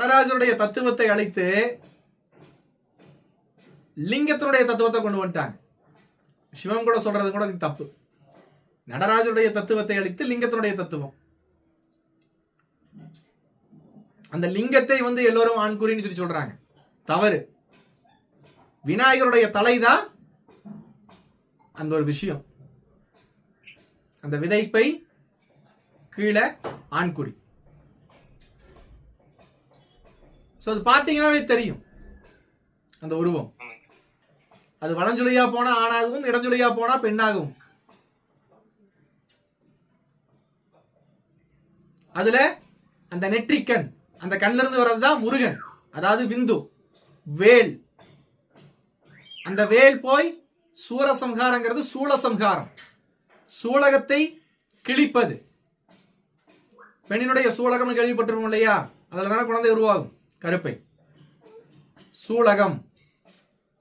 நடராஜருடைய தத்துவத்தை அழைத்து லிங்கத்தினுடைய தத்துவத்தை கொண்டு வந்துட்டாங்க. சிவம் கூட சொல்றது கூட தப்பு. நடராஜருடைய தத்துவத்தை அழித்து லிங்கத்தினுடைய தத்துவம். அந்த லிங்கத்தை வந்து எல்லோரும் ஆண்குறின்னு சொல்லி சொல்றாங்க. தவறு. விநாயகருடைய தலைதான் அந்த ஒரு விஷயம். அந்த விதைப்பை கீழே ஆண்குறி. ஸோ அது பார்த்தீங்கன்னாவே தெரியும். அந்த உருவம். அது வலஞ்சுழியா போனா ஆணாகவும் இடஞ்சுழியா போனா பெண்ணாகவும். அதுல அந்த நெற்றிக்கண் அந்த கண்ல இருந்து வர்றதுதான் முருகன். அதாவது விந்து வேல். அந்த வேல் போய் சூரசம்ஹாரங்கிறது சூளசம்ஹாரம். சூலகத்தை கிழிப்பது. பெண்ணினுடைய சூலகம்னு கேள்விப்பட்டிருக்கோம் இல்லையா? அதுல தானே குழந்தை உருவாகும். கருப்பை. சூலகம்.